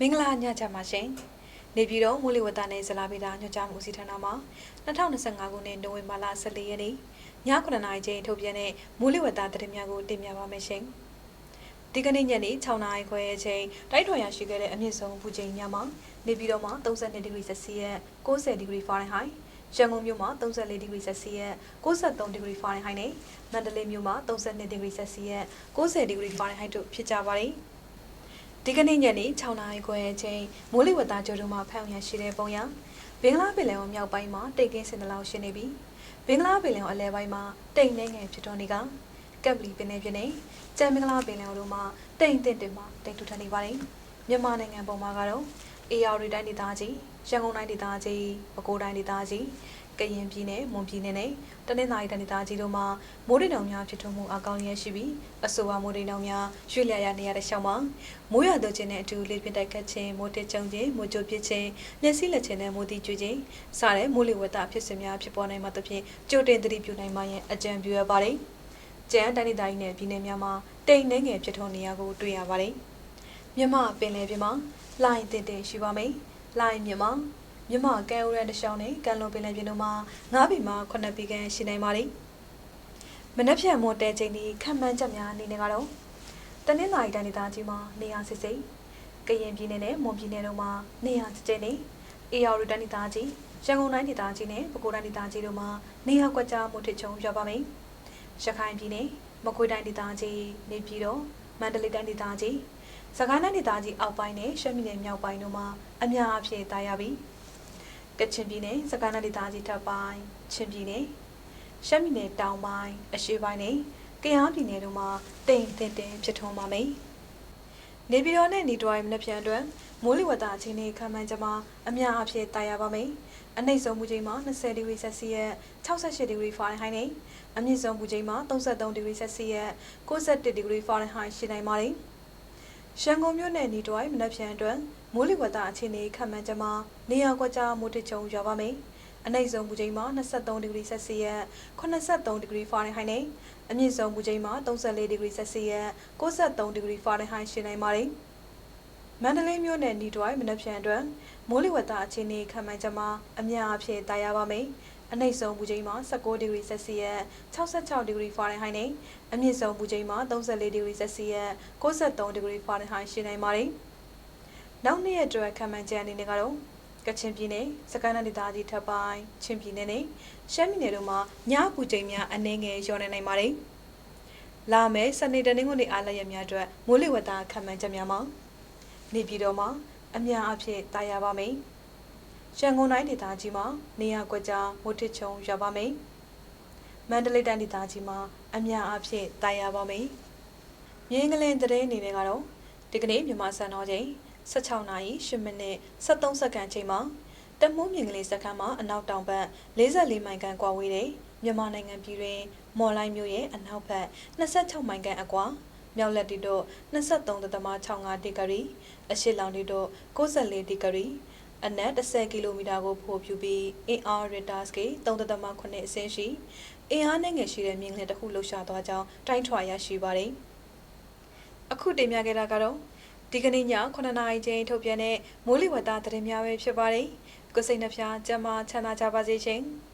မင်္ဂလာညချမ်းပါရှင်နေပြည်တော်မိုးလေဝသနဲ့ဇလာဗီတာညွှန်ကြားမှုဦးစီးဌာနမှ2025ခုနှစ်နိုဝင်ဘာလ14ရက်နေ့ည9:00နာရီချိန်ထုတ်ပြန်တဲ့မိုးလေဝသသတင်းများကိုတင်ပြပါမယ်ရှင်ဒီကနေ့ညနေ6:00နာရီခွဲအချိန်တိုက်ထွန်ရရှိခဲ့တဲ့အမြင့်ဆုံးပူချိန်ညမှာနေပြည်တော်မှာ32ဒီဂရီဆက်စီယက်90ဒီဂရီဖာရင်ဟိုက်ရန်ကုန်မြို့မှာ34ဒီဂရီဆက်စီယက်63ဒီဂရီဖာရင်ဟိုက်နဲ့မန္တလေးမြို့မှာ32ဒီဂရီဆက်စီယက်90ဒီဂရီဖာရင်ဟိုက်တို့ဖြစ်ကြပါတယ် ဒီကနေ့ညနေ6နာရီခွဲအချိန်မိုးလေဝသကြိုးတုံးမှာဖမ်းရရှိတဲ့ပုံရဘင်္ဂလားပင်လယ်အော်မြောက်ပိုင်းမှာတိတ်ကင်းစင်တလောက်ရှိနေပြီးဘင်္ဂလားပင်လယ်အော်အလယ်ပိုင်းမှာတိတ်နေငယ်ဖြစ်တော်နေကကပ်ပလီပင်လယ်ပြင်နဲ့ကြံမင်္ဂလာပင်လယ်အော်တို့မှာတိတ်တင်တင်မှာတိတ်ထူထပ်နေပါတယ်မြန်မာနိုင်ငံပုံမှာကတော့ AR တိုင်းဒေသကြီးရန်ကုန်တိုင်းဒေသကြီးပဲခူးတိုင်းဒေသကြီး ကရင်ပြည်နယ်မွန်ပြည်နယ်နဲ့တနင်္သာရီတိုင်းဒေသကြီးတို့မှာမိုးတိမ်တောင်များဖြစ်ထွန်းမှုအကောင်းရရှိပြီးအဆိုပါမိုးတိမ်တောင်များရွှေ့လျားရနေရတဲ့ရှောင်းမှာမိုးရွာသွန်းခြင်းနဲ့အတူလေပြင်းတိုက်ခတ်ခြင်းမိုးတစ်ကြုံခြင်းမိုးကြိုပစ်ခြင်းမျက်စိလက်ခြင်းနဲ့မိုးတိကျွေးခြင်းစတဲ့မိုးလေဝသဖြစ်စဉ်များဖြစ်ပေါ်နိုင်မှာသဖြင့်ကြိုတင်သတိပြုနိုင်မှရဲ့အကြံပြုရပါတယ်။ကျန်းတိုင်းဒေသကြီးနဲ့ပြည်နယ်များမှာတိမ်နှဲငယ်ဖြစ်ထွန်းနေရကိုတွေ့ရပါတယ်။မြမပင်လယ်ပြင်မှာလိုင်းတင်တင်ရှိပါမယ်။လိုင်းမြမ မြမကဲဥရန်တရှောင်းနဲ့ကန်လိုပင်လယ်ပြင်တို့မှာ9ဘီမှာ9ဘီကန်ရှိနိုင်ပါတယ်။မနက်ဖြန်မို့တဲချိန်ဒီခံမှန်းချက်များအနေနဲ့ကတော့တနင်္လာရီတိုင်းဒေသကြီးမှာနေရာစစ်စိတ်ကရင်ပြည်နယ်နဲ့မွန်ပြည်နယ်တို့မှာနေရာကျကျနေအေရရီတိုင်းဒေသကြီးရန်ကုန်တိုင်းဒေသကြီးနဲ့ပဲခူးတိုင်းဒေသကြီးတို့မှာနေရာကွက်ကြားမှုထစ်ချုံရပါမယ်။ရခိုင်ပြည်နယ်မကွေးတိုင်းဒေသကြီးနေပြည်တော်မန္တလေးတိုင်းဒေသကြီးစကိုင်းတိုင်းဒေသကြီးအောက်ပိုင်းနဲ့ရှမ်းပြည်နယ်မြောက်ပိုင်းတို့မှာအများအပြားတာရပြီး ကချင်ပြည်နယ်စကိုင်းတိုင်းဒေသကြီးထပ်ပိုင်းချင်းပြည်နယ်ရှမ်းပြည်နယ်တောင်ပိုင်းအရှေ့ပိုင်းနဲ့ကယားပြည်နယ်တို့မှာတိမ်တင်တင်ဖြစ်ထွန်းပါမယ်။နေပြည်တော်နဲ့နေတော်ရဲ့မနက်ဖြန်အတွက်မိုးလေဝသအခြေအနေခံမှန်းချက်မှာအများအပြားတာရပါမယ်။အနှိမ့်ဆုံးမူချိန်မှာ20ဒီဂရီဆက်စီယက်68ဒီဂရီဖာရင်ဟိုက်နဲ့အမြင့်ဆုံးမူချိန်မှာ33ဒီဂရီဆက်စီယက်61ဒီဂရီဖာရင်ဟိုက်ရှိနိုင်ပါတယ်။ ရန်ကုန်မြို့နယ်နေတော်ရဲ့မနက်ဖြန်အတွက်မိုးလေဝသအခြေအနေခံမှန်းချက်မှာနေရာကွက်ကြားမိုးထချုံရွာပါမယ်။အနှိမ့်ဆုံးမူချိန်မှာ23ဒီဂရီဆက်စီယက်83ဒီဂရီဖာရင်ဟိုက်နဲ့အမြင့်ဆုံးမူချိန်မှာ34ဒီဂရီဆက်စီယက်63ဒီဂရီဖာရင်ဟိုက်ရှိနိုင်ပါတယ်။မန္တလေးမြို့နယ်နီတွိုင်းမနက်ဖြန်အတွက်မိုးလေဝသအခြေအနေခံမှန်းချက်မှာအများအပြားတာရပါမယ်။ အနှိမ့်ဆုံးမူချိန်မှာ19ဒီဂရီဆက်စီယက်66ဒီဂရီဖာရင်ဟိုက်နဲ့အမြင့်ဆုံးမူချိန်မှာ34ဒီဂရီဆက်စီယက်63ဒီဂရီဖာရင်ဟိုက်ရှိနိုင်ပါတယ်။နောက်နေ့ရက်အတွက်ခံမှန်းချက်အနေနဲ့ကတော့ကချင်ပြည်နယ်စကိုင်းတိုင်းဒေသကြီးထပ်ပိုင်းချင်းပြည်နယ်နဲ့ရှမ်းပြည်နယ်တို့မှာညပူချိန်များအနည်းငယ်လျော့နေနိုင်ပါတယ်။လာမယ့်စနေတနင်္ဂနွေအားလရက်များအတွက်မိုးလေဝသခံမှန်းချက်များမှာနေပြည်တော်မှာအများအပြားတာယာပါမယ်။ ရန်ကုန်တိုင်းဒေသကြီးမှာနေရာကွက်ကြားမိုးထစ်ချုံရွာပါမယ်။မန္တလေးတိုင်းဒေသကြီးမှာအများအပြားတာယာပါမယ်။မြင်းကလင်းသတင်းအနေနဲ့ကတော့ဒီကနေ့မြန်မာစံတော်ချိန်16နာရီ10မိနစ်73စက္ကန့်ချိန်မှာတမူးမြင်ကလေးစခန်းမှာအနောက်တောင်ဘက်44မိုင်ခန့်ကွာဝေးတဲ့မြန်မာနိုင်ငံပြည်တွင်မော်လိုင်းမြို့ရဲ့အနောက်ဘက်26မိုင်ခန့်အကွာမြောက်လက်တီတို့23.65ဒီဂရီအရှေ့လောင်တီတို့94ဒီဂရီ အနက်10ကီလိုမီတာကိုပို့ပြပြီးအင်အားရတာစကေ3.8အဆင့်ရှိအင်အားနဲ့ငယ်ရှိတဲ့မြင်းကလေးတစ်ခုလှုပ်ရှားသွားကြောင်းတိုင်းထွာရရှိပါတယ်။အခုတင်ပြခဲ့တာကတော့ဒီကနေ့ည9:00နာရီချိန်ထုတ်ပြန်တဲ့မိုးလေဝသသတင်းများပဲဖြစ်ပါတယ်။ကိုစိတ်နှဖျားကျမချမ်းသာကြပါစေရှင်။